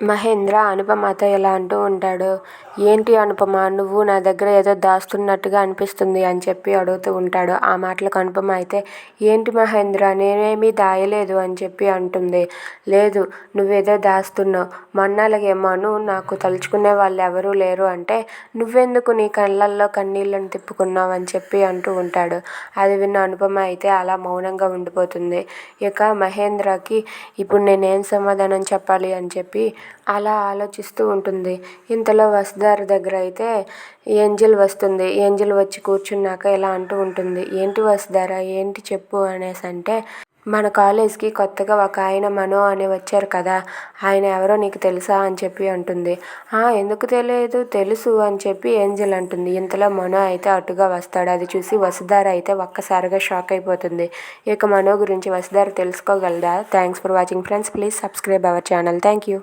మహేంద్ర అనుపమతో ఇలా అంటూ ఉంటాడు. ఏంటి అనుపమ? నువ్వు నా దగ్గర ఏదో దాస్తున్నట్టుగా అనిపిస్తుంది అని చెప్పి అడుగుతూ ఉంటాడు. ఆ మాటలకు అనుపమ అయితే ఏంటి మహేంద్ర? నేనేమీ దాయలేదు అని చెప్పి అంటుంది. లేదు నువ్వేదో దాస్తున్నావు. మొన్న అలాగే నాకు తలుచుకునే వాళ్ళు ఎవరూ లేరు అంటే నువ్వెందుకు నీ కళ్ళల్లో కన్నీళ్ళని తిప్పుకున్నావు అని చెప్పి అంటూ ఉంటాడు. అది విన్న అనుపమ అయితే అలా మౌనంగా ఉండిపోతుంది. ఇక మహేంద్రకి ఇప్పుడు నేనేం సమాధానం చెప్పాలి అని చెప్పి అలా ఆలోచిస్తూ ఉంటుంది. ఇంతలో వసుధార దగ్గర అయితే ఏంజెల్ వస్తుంది. ఏంజెల్ వచ్చి కూర్చున్నాక ఇలా అంటూ ఉంటుంది. ఏంటి వసుధార? ఏంటి చెప్పు? అనేసి అంటే మన కాలేజ్కి కొత్తగా ఒక ఆయన మనో అని వచ్చారు కదా. ఆయన ఎవరో నీకు తెలుసా? అని చెప్పి అంటుంది. ఎందుకు తెలియదు? తెలుసు అని చెప్పి ఏంజెల్ అంటుంది. ఇంతలో మనో అయితే అటుగా వస్తాడు. అది చూసి వసుధార అయితే ఒక్కసారిగా షాక్ అయిపోతుంది. ఇక మనో గురించి Vasudhara తెలుసుకోగలదా? Thanks for watching friends. Please subscribe our channel. Thank you